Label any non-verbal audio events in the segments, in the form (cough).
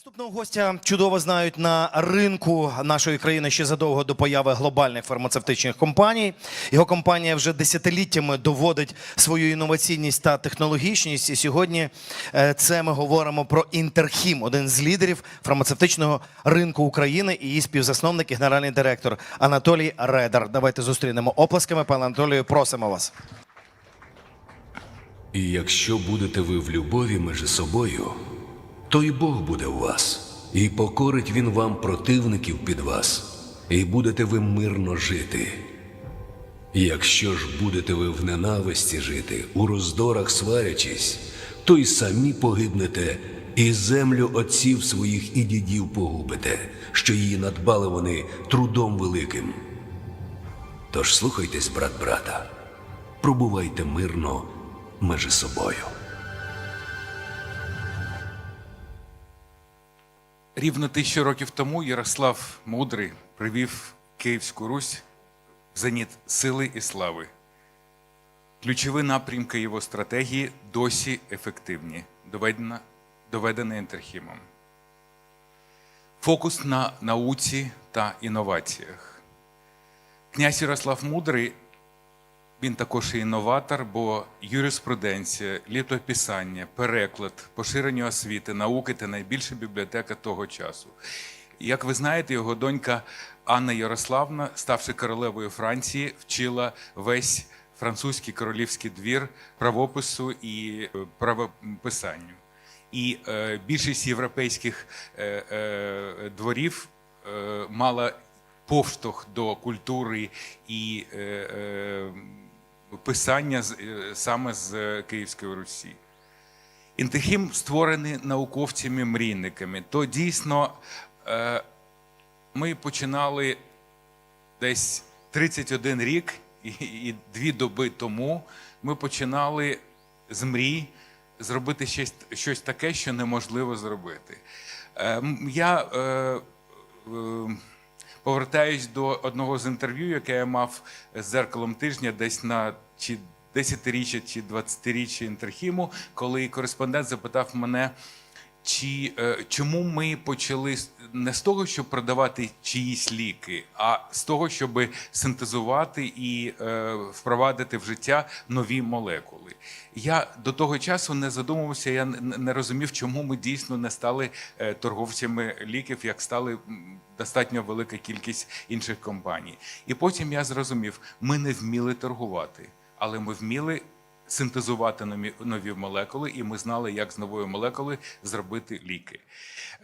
Наступного гостя чудово знають на ринку нашої країни ще задовго до появи глобальних фармацевтичних компаній. Його компанія вже десятиліттями доводить свою інноваційність та технологічність. І сьогодні е, це ми говоримо про Інтерхім, один з лідерів фармацевтичного ринку України і її співзасновник і генеральний директор Анатолій Редар. Давайте зустрінемо оплесками. Пане Анатолію, просимо вас. І якщо будете ви в любові між собою, то й Бог буде у вас, і покорить він вам противників під вас, і будете ви мирно жити. Якщо ж будете ви в ненависті жити, у роздорах сварячись, то й самі погибнете, і землю отців своїх і дідів погубите, що її надбали вони трудом великим. Тож слухайтесь, брат брата, пробувайте мирно між собою. Рівно тисячу років тому Ярослав Мудрий привів Київську Русь в зеніт сили і слави. Ключові напрямки його стратегії досі ефективні, доведені Інтерхімом. Фокус на науці та інноваціях. Князь Ярослав Мудрий він також і інноватор, бо юриспруденція, літописання, переклад, поширення освіти, науки та найбільша бібліотека того часу. Як ви знаєте, його донька Анна Ярославна, ставши королевою Франції, вчила весь французький королівський двір правопису і е, правописанню. І е, більшість європейських е, е, дворів е, мала повштовх до культури і е, е, писання е, саме з е, Київської Русі. Інтехім створений науковцями-мрійниками. То дійсно е, ми починали десь 31 рік і, дві доби тому ми починали з мрій зробити щось, щось таке, що неможливо зробити. Я повертаюсь до одного з інтерв'ю, яке я мав з зеркалом тижня, десь на чи 10-річчя чи 20-річчя інтерхіму, коли кореспондент запитав мене. Чи е, чому ми почали не з того, щоб продавати чиїсь ліки, а з того, щоб синтезувати і е, впровадити в життя нові молекули? Я до того часу не задумувався, я не- розумів, чому ми дійсно не стали е, торговцями ліків, як стали достатньо велика кількість інших компаній. І потім я зрозумів, ми не вміли торгувати, але ми вміли синтезувати нові, молекули, і ми знали, як з нової молекули зробити ліки.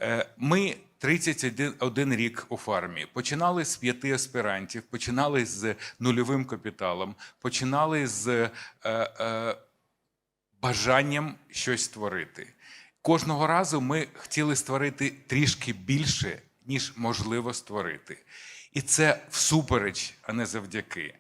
Е, Ми 31 рік у фармі. Починали з п'яти аспірантів, починали з нульовим капіталом, починали з е, е, бажанням щось створити. Кожного разу ми хотіли створити трішки більше, ніж можливо створити. І це всупереч, а не завдяки.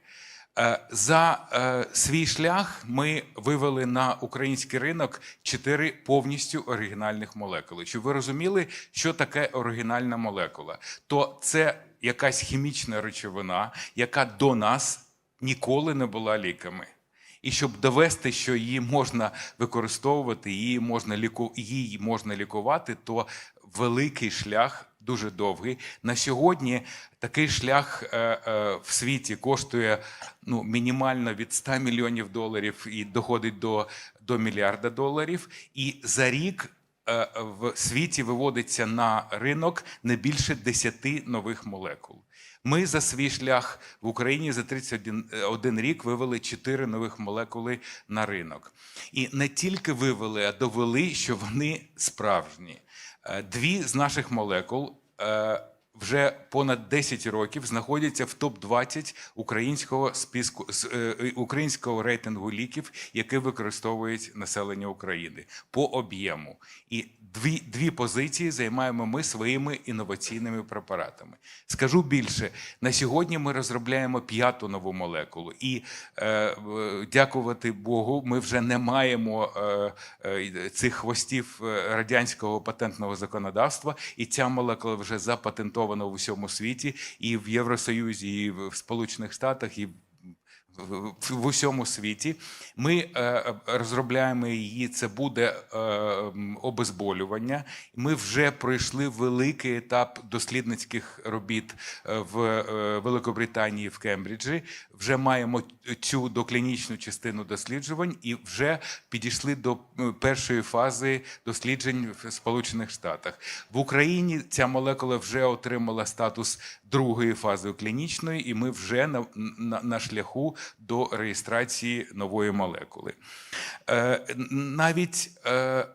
Е, За е, свій шлях ми вивели на український ринок чотири повністю оригінальних молекули. Щоб ви розуміли, що таке оригінальна молекула, то це якась хімічна речовина, яка до нас ніколи не була ліками. І щоб довести, що її можна використовувати, її можна ліку... її можна лікувати, то великий шлях дуже довгий. На сьогодні такий шлях е, е, в світі коштує ну, мінімально від 100 мільйонів доларів і доходить до, до мільярда доларів. І за рік е, в світі виводиться на ринок не більше 10 нових молекул. Ми за свій шлях в Україні за 31 рік вивели 4 нових молекули на ринок. І не тільки вивели, а довели, що вони справжні. Дві з наших молекул е, вже понад 10 років знаходяться в топ-20 українського списку з е, українського рейтингу ліків, які використовують населення України по об'єму. І дві, дві позиції займаємо ми своїми інноваційними препаратами. Скажу більше, на сьогодні ми розробляємо п'яту нову молекулу, і е, е, дякувати Богу, ми вже не маємо е, е, цих хвостів е, радянського патентного законодавства, і ця молекула вже запатентована в усьому світі, і в Євросоюзі, і в Сполучених Штатах, і в усьому світі. Ми е, е, розробляємо її. Це буде е, обезболювання. Ми вже пройшли великий етап дослідницьких робіт в Великобританії в Кембриджі. Вже маємо цю доклінічну частину досліджувань і вже підійшли до першої фази досліджень в Сполучених Штатах. В Україні ця молекула вже отримала статус другої фази клінічної, і ми вже на, на, на шляху до реєстрації нової молекули. Е, навіть е,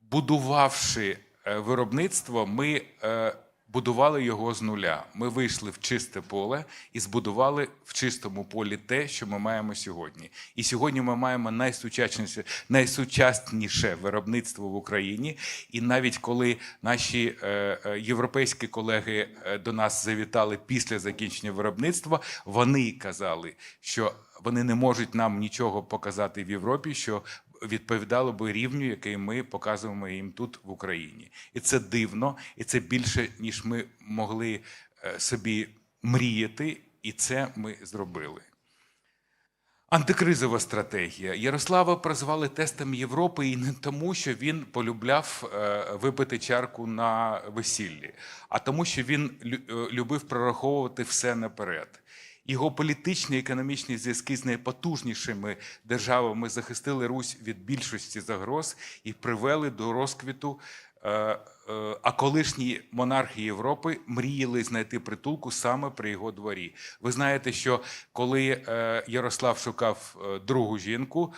будувавши е, виробництво, ми е, будували його з нуля. Ми вийшли в чисте поле і збудували в чистому полі те, що ми маємо сьогодні. І сьогодні ми маємо найсучасніше, найсучасніше виробництво в Україні. І навіть коли наші е, е, європейські колеги е, до нас завітали після закінчення виробництва, вони казали, що вони не можуть нам нічого показати в Європі, що відповідало би рівню, який ми показуємо їм тут в Україні. І це дивно, і це більше, ніж ми могли е, собі мріяти, і це ми зробили. Антикризова стратегія. Ярослава прозвали тестом Європи і не тому, що він полюбляв е, випити чарку на весіллі, а тому, що він е, любив прораховувати все наперед. Його політичні і економічні зв'язки з найпотужнішими державами захистили Русь від більшості загроз і привели до розквіту. е, е, А колишні монархи Європи мріяли знайти притулку саме при його дворі. Ви знаєте, що коли е, Ярослав шукав другу жінку,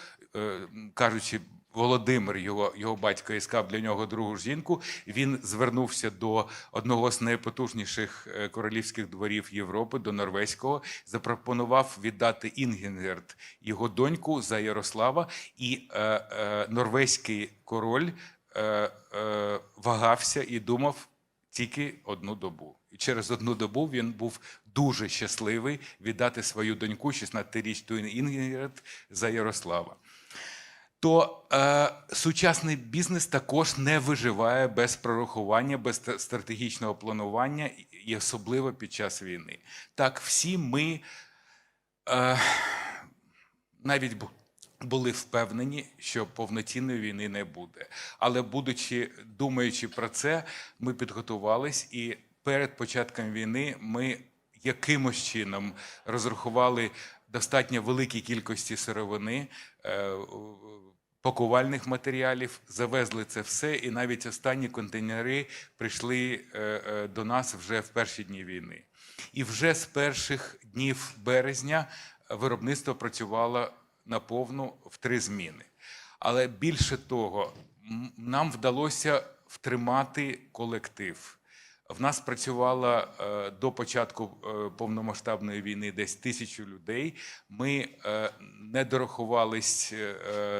кажучи, Володимир, його, його батько, іскав для нього другу жінку. Він звернувся до одного з найпотужніших е, королівських дворів Європи, до норвезького, запропонував віддати Інгенгерт його доньку за Ярослава, і е, е, норвезький король е, е, вагався і думав тільки одну добу. І через одну добу він був дуже щасливий віддати свою доньку, 16-річну Інгерт, за Ярослава то е, сучасний бізнес також не виживає без прорахування, без стратегічного планування, і особливо під час війни. Так, всі ми е, навіть були впевнені, що повноцінної війни не буде. Але, будучи думаючи про це, ми підготувались, і перед початком війни ми якимось чином розрахували достатньо великій кількості сировини. е, Пакувальних матеріалів завезли це все, і навіть останні контейнери прийшли е, е, до нас вже в перші дні війни. І вже з перших днів березня виробництво працювало наповну в три зміни. Але більше того, нам вдалося втримати колектив. В нас працювало е, до початку е, повномасштабної війни десь тисячу людей. Ми е, не дорахувались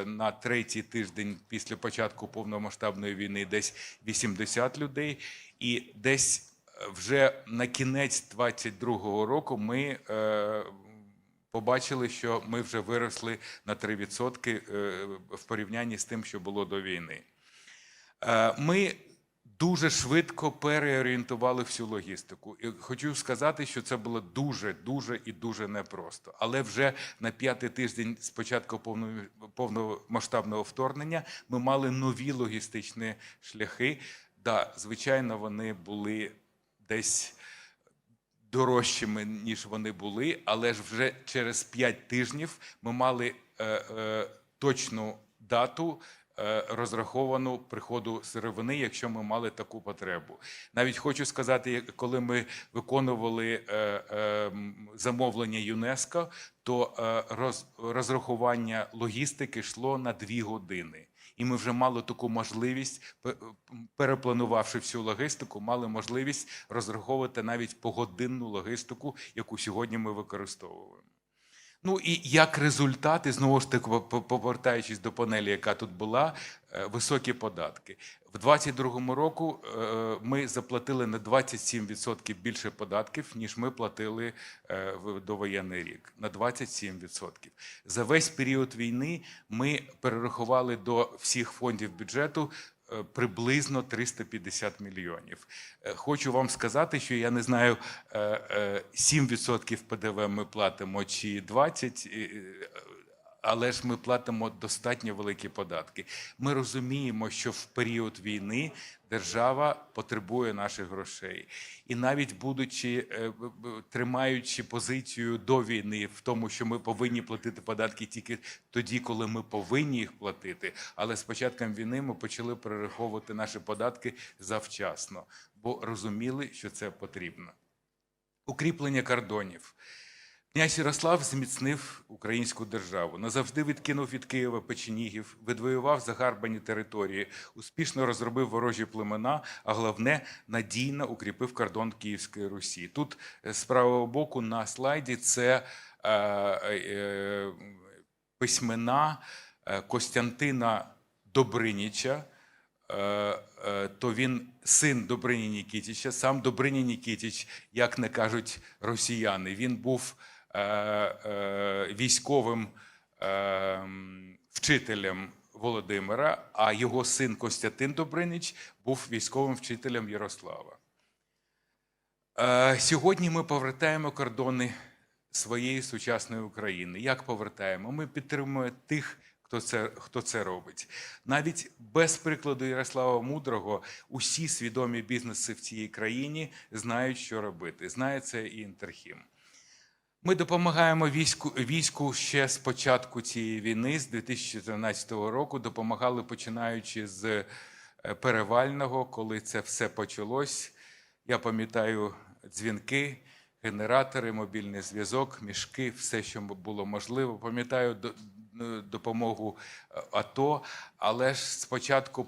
на третій тиждень після початку повномасштабної війни десь 80 людей, і десь вже на кінець 22-го року ми побачили, що ми вже виросли на 3% е, в порівнянні з тим, що було до війни. Ми дуже швидко переорієнтували всю логістику. І хочу сказати, що це було дуже, дуже і дуже непросто. Але вже на п'ятий тиждень з початку повномасштабного вторгнення ми мали нові логістичні шляхи. Да, звичайно, вони були десь дорожчими, ніж вони були, але ж вже через 5 тижнів ми мали е, е, точну дату. Е, Розраховану приходу сировини, якщо ми мали таку потребу. Навіть хочу сказати, коли ми виконували е, е, замовлення ЮНЕСКО, то розрахування логістики йшло на дві години. І ми вже мали таку можливість, пе- перепланувавши всю логістику, мали можливість розраховувати навіть погодинну логістику, яку сьогодні ми використовуємо. Ну і як результат, і знову ж таки, по- по- повертаючись до панелі, яка тут була, е, високі податки. В 2022 року е, ми заплатили на 27% більше податків, ніж ми платили е, в довоєнний рік. На 27%. За весь період війни ми перерахували до всіх фондів бюджету приблизно 350 мільйонів. Е, Хочу вам сказати, що я не знаю, е, е, 7% ПДВ ми платимо чи 20%. Але ж ми платимо достатньо великі податки. Ми розуміємо, що в період війни держава потребує наших грошей, і навіть будучи е, тримаючи позицію до війни в тому, що ми повинні платити податки тільки тоді, коли ми повинні їх платити. Але з початком війни ми почали перераховувати наші податки завчасно, бо розуміли, що це потрібно. Укріплення кордонів. Князь Ярослав зміцнив українську державу, назавжди відкинув від Києва печенігів, відвоював загарбані території, успішно розробив ворожі племена, а головне надійно укріпив кордон Київської Русі. Тут е, з правого боку на слайді це е, е, письмена е, Костянтина Добриніча. Е, то він син Добрині Нікітіча. Сам Добрині Нікітіч, як не кажуть росіяни, він був військовим е, вчителем Володимира, а його син Костянтин Добринич був військовим вчителем Ярослава. Е, Сьогодні ми повертаємо кордони своєї сучасної України. Як повертаємо? Ми підтримуємо тих, хто це, хто це робить. Навіть без прикладу Ярослава Мудрого усі свідомі бізнеси в цій країні знають, що робити. Знає це і Інтерхім. Ми допомагаємо війську, війську ще з початку цієї війни, з 2014 року. Допомагали починаючи з е, перевального, коли це все почалось. Я пам'ятаю дзвінки, генератори, мобільний зв'язок, мішки, все, що було можливо. Пам'ятаю допомогу е, АТО, але ж з початку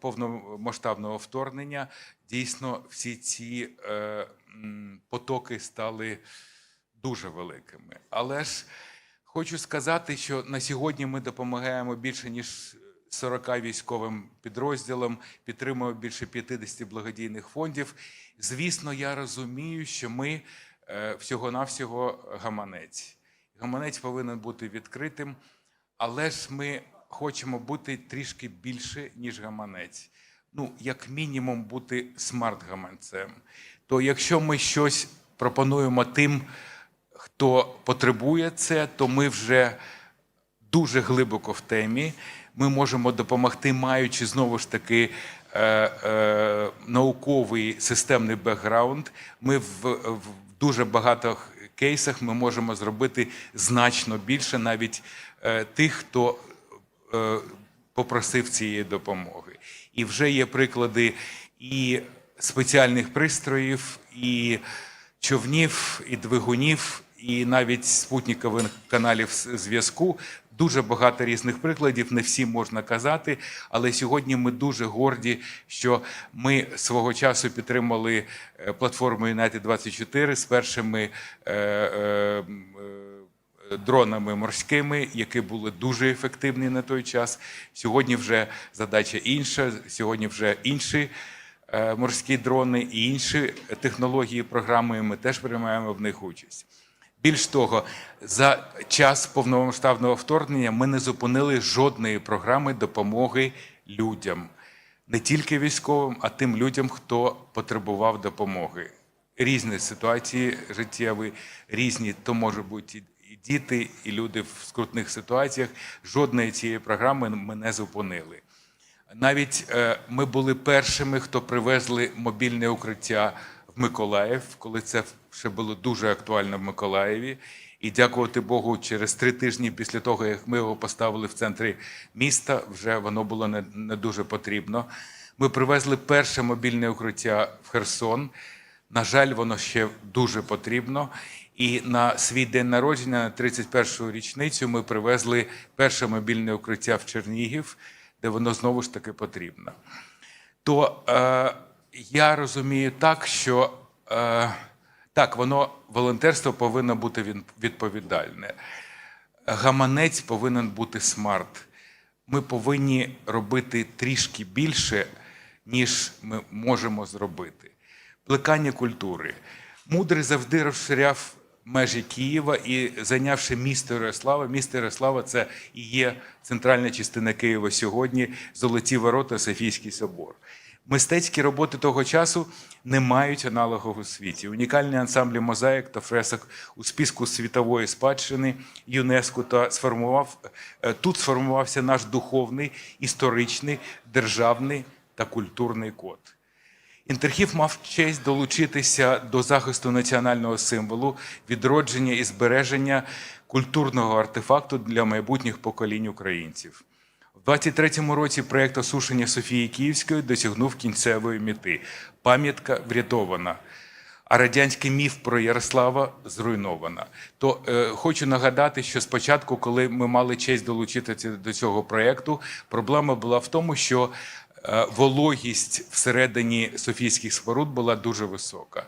повномасштабного вторгнення дійсно всі ці е, потоки стали дуже великими. Але ж хочу сказати, що на сьогодні ми допомагаємо більше ніж 40 військовим підрозділам, підтримуємо більше 50 благодійних фондів. Звісно, я розумію, що ми е, всього-навсього гаманець. Гаманець повинен бути відкритим, але ж ми хочемо бути трішки більше, ніж гаманець. Ну, як мінімум, бути смарт-гаманцем. То якщо ми щось пропонуємо тим, хто потребує це, то ми вже дуже глибоко в темі. Ми можемо допомогти, маючи знову ж таки е, е, науковий системний бекграунд. Ми в, в дуже багатих кейсах ми можемо зробити значно більше навіть е, тих, хто попросив цієї допомоги. І вже є приклади і спеціальних пристроїв, і човнів, і двигунів, і навіть спутникових каналів зв'язку. Дуже багато різних прикладів, не всі можна казати. Але сьогодні ми дуже горді, що ми свого часу підтримали е, платформу United 24 з першими е, е, е, дронами морськими, які були дуже ефективні на той час. Сьогодні вже задача інша. Сьогодні вже інші е, морські дрони і інші технології, програми. Ми теж приймаємо в них участь. Більш того, за час повномасштабного вторгнення ми не зупинили жодної програми допомоги людям, не тільки військовим, а тим людям, хто потребував допомоги. Різні ситуації життєві, різні, то може бути і діти, і люди в скрутних ситуаціях. Жодної цієї програми ми не зупинили. Навіть е, ми були першими, хто привезли мобільне укриття в Миколаїв, коли це ще було дуже актуально в Миколаєві. І дякувати Богу, через три тижні після того, як ми його поставили в центрі міста, вже воно було не, не дуже потрібно. Ми привезли перше мобільне укриття в Херсон. На жаль, воно ще дуже потрібно. І на свій день народження, на 31-ту річницю, ми привезли перше мобільне укриття в Чернігів, де воно знову ж таки потрібно. То е, я розумію так, що е, так, воно волонтерство повинно бути відповідальне. Гаманець повинен бути смарт. Ми повинні робити трішки більше, ніж ми можемо зробити. Плекання культури. Мудрий завжди розширяв межі Києва і зайнявши місто Ярослава. Місто Ярослава це і є центральна частина Києва сьогодні, Золоті Ворота, Софійський собор. Мистецькі роботи того часу не мають аналогів у світі. Унікальні ансамблі мозаїк та фресок у списку світової спадщини ЮНЕСКО та сформував е, тут сформувався наш духовний, історичний, державний та культурний код. Інтерхів мав честь долучитися до захисту національного символу, відродження і збереження культурного артефакту для майбутніх поколінь українців. У 23-му році проєкт осушення Софії Київської досягнув кінцевої мети. Пам'ятка врятована. А радянський міф про Ярослава зруйнована. То е, хочу нагадати, що спочатку, коли ми мали честь долучитися до цього проєкту, проблема була в тому, що е, вологість всередині Софійських споруд була дуже висока.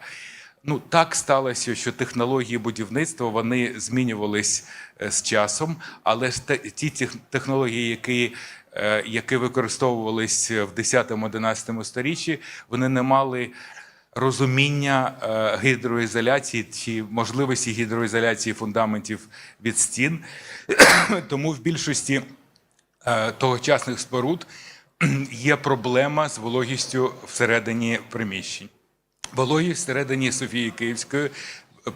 Ну так сталося, що технології будівництва вони змінювались е, з часом, але ті технології, які, е, які використовувались в 10-11 сторіччі, вони не мали розуміння е, гідроізоляції чи можливості гідроізоляції фундаментів від стін. (coughs) Тому в більшості е, тогочасних споруд є проблема з вологістю всередині приміщень. Вологість всередині Софії Київської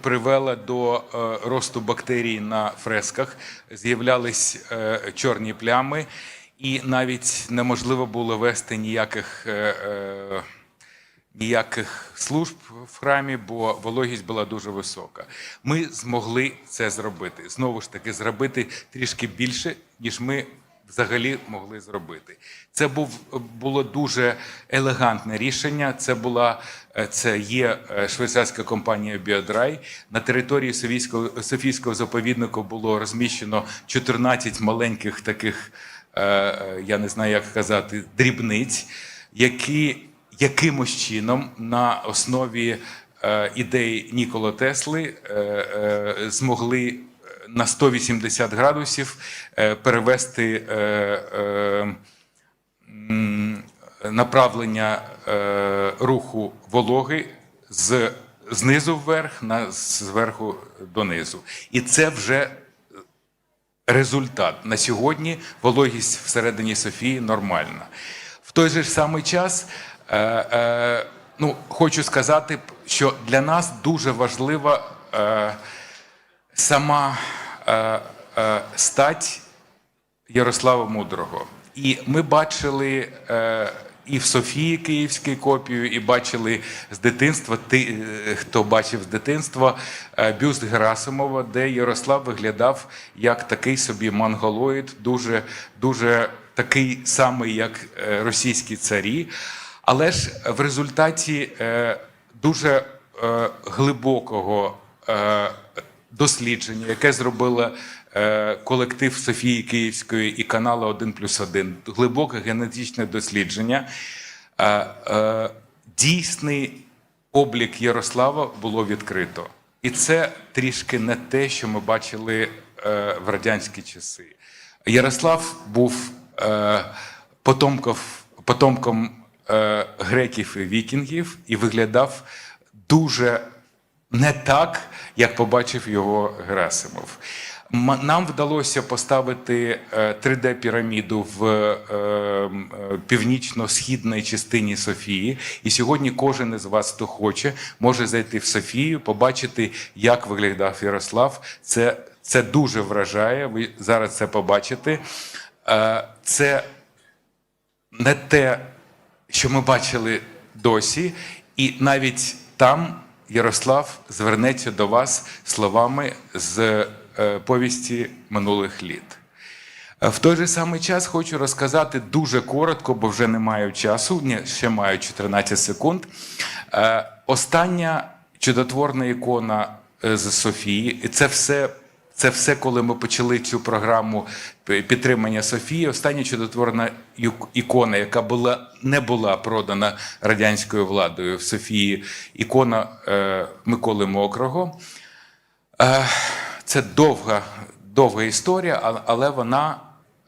привела до е, росту бактерій на фресках, з'являлись е, чорні плями, і навіть неможливо було вести ніяких. е, ніяких служб в храмі, бо вологість була дуже висока. Ми змогли це зробити. Знову ж таки, зробити трішки більше, ніж ми взагалі могли зробити. Це був було дуже елегантне рішення. Це була е, це є е, швейцарська компанія Біодрай. На території Софійського Софійського заповіднику було розміщено 14 маленьких таких, е, я не знаю, як казати, дрібниць, які якимось чином на основі ідей Нікола Тесли змогли на 180 градусів е, перевести е, е, направлення руху вологи з знизу вверх на зверху донизу. І це вже результат. На сьогодні вологість всередині Софії нормальна. В той же самий час ну, хочу сказати, що для нас дуже важлива сама е, е, стать Ярослава Мудрого. І ми бачили е, і в Софії Київській копію, і бачили з дитинства, ти, е, хто бачив з дитинства, е, бюст Герасимова, де Ярослав виглядав як такий собі монголоїд, дуже, дуже такий самий, як е, російські царі. Але ж в результаті е, дуже е, глибокого е, дослідження, яке зробила е, колектив Софії Київської і каналу 1 плюс 1, глибоке генетичне дослідження. Е, е, дійсний облік Ярослава було відкрито. І це трішки не те, що ми бачили в радянські часи. Ярослав був потомков, потомком греків і вікінгів і виглядав дуже не так, як побачив його Герасимов. Нам вдалося поставити 3D-піраміду в е, е, північно-східній частині Софії. І сьогодні кожен із вас, хто хоче, може зайти в Софію, побачити, як виглядав Ярослав. Це, це дуже вражає. Ви зараз це побачите. Е, Це не те, що ми бачили досі, і навіть там Ярослав звернеться до вас словами з е, повісті минулих літ. Е, В той же самий час хочу розказати дуже коротко, бо вже не маю часу, ще маю 14 секунд. Е, Остання чудотворна ікона з Софії, і це все. Це все, коли ми почали цю програму підтримання Софії. Остання чудотворна ікона, яка була не була продана радянською владою в Софії, ікона е, Миколи Мокрого. Е, Це довга, довга історія, але вона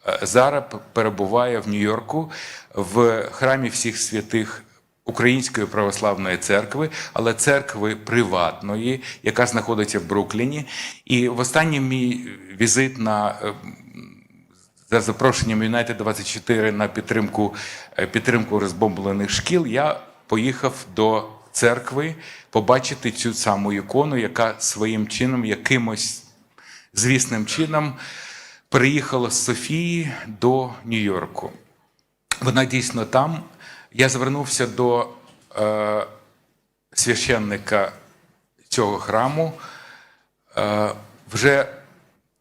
е, зараз перебуває в Нью-Йорку в храмі всіх святих Української православної церкви, але церкви приватної, яка знаходиться в Брукліні. І в останній мій візит на е, за запрошенням United 24 на підтримку, е, підтримку розбомблених шкіл, я поїхав до церкви побачити цю саму ікону, яка своїм чином, якимось звісним чином, переїхала з Софії до Нью-Йорку. Вона дійсно там. Я звернувся до е, священника цього храму. Е, вже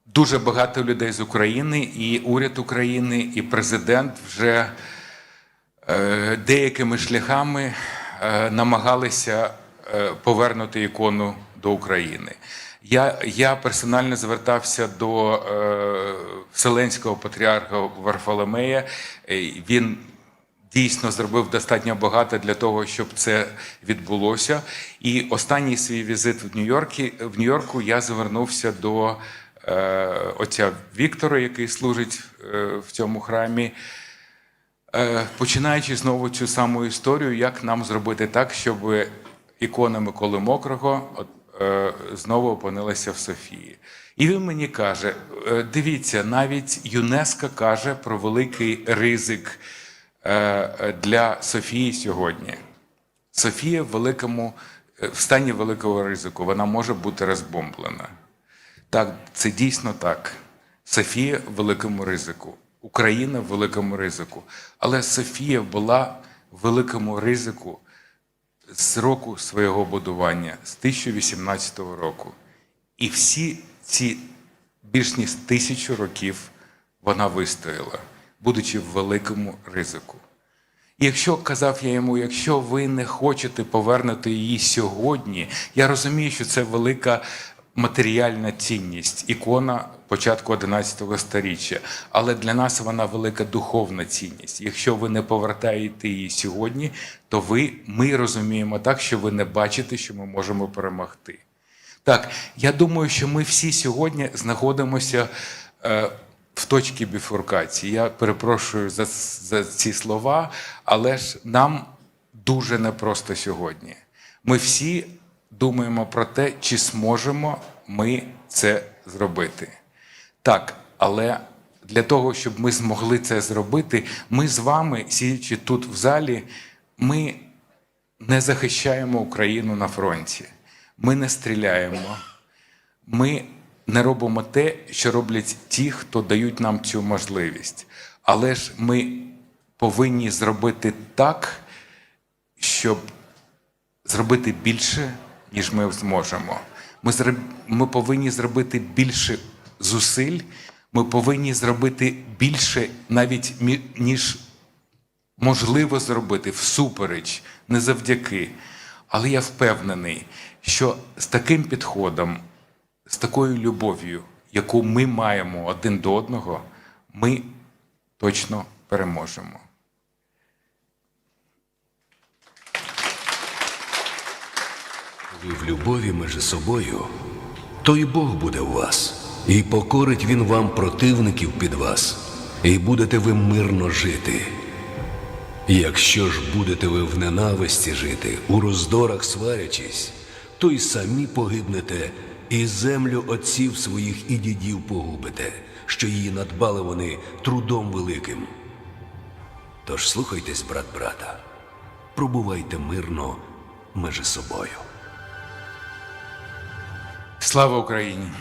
дуже багато людей з України, і уряд України, і президент вже е, деякими шляхами е, намагалися е, повернути ікону до України. Я, я персонально звертався до е, Вселенського патріарха Варфоломея. Е, Він дійсно зробив достатньо багато для того, щоб це відбулося. І останній свій візит в Нью-Йоркі в Нью-Йорку я звернувся до е, отця Віктора, який служить е, в цьому храмі. Е, Починаючи знову цю саму історію, як нам зробити так, щоб ікона Миколи Мокрого е, знову опинилася в Софії. І він мені каже: е, дивіться, навіть ЮНЕСКО каже про великий ризик для Софії сьогодні. Софія в великому е, в стані великого ризику, вона може бути розбомблена. Так, це дійсно так. Софія в великому ризику, Україна в великому ризику. Але Софія була в великому ризику з року свого будування, з 1018 року. І всі ці більш ніж тисячу років вона вистояла, будучи в великому ризику. І якщо казав я йому, якщо ви не хочете повернути її сьогодні, я розумію, що це велика матеріальна цінність, ікона початку 11 століття. Але для нас вона велика духовна цінність. Якщо ви не повертаєте її сьогодні, то ви, ми розуміємо так, що ви не бачите, що ми можемо перемогти. Так, я думаю, що ми всі сьогодні знаходимося е, в точці біфуркації. Я перепрошую за, за ці слова, але ж нам дуже непросто сьогодні. Ми всі думаємо про те, чи зможемо ми це зробити. Так, але для того, щоб ми змогли це зробити, ми з вами, сидячи тут в залі, ми не захищаємо Україну на фронті. Ми не стріляємо. Ми не робимо те, що роблять ті, хто дають нам цю можливість. Але ж ми повинні зробити так, щоб зробити більше, ніж ми зможемо. Ми, зроб... ми повинні зробити більше зусиль, ми повинні зробити більше, навіть ніж можливо зробити всупереч, не завдяки. Але я впевнений, що з таким підходом, з такою любов'ю, яку ми маємо один до одного, ми точно переможемо. Ви в любові між собою, то й Бог буде у вас, і покорить він вам противників під вас, і будете ви мирно жити. Якщо ж будете ви в ненависті жити, у роздорах сварячись, то й самі погибнете, і землю отців своїх і дідів погубите, що її надбали вони трудом великим. Тож слухайтесь, брат брата, пробувайте мирно межи собою. Слава Україні!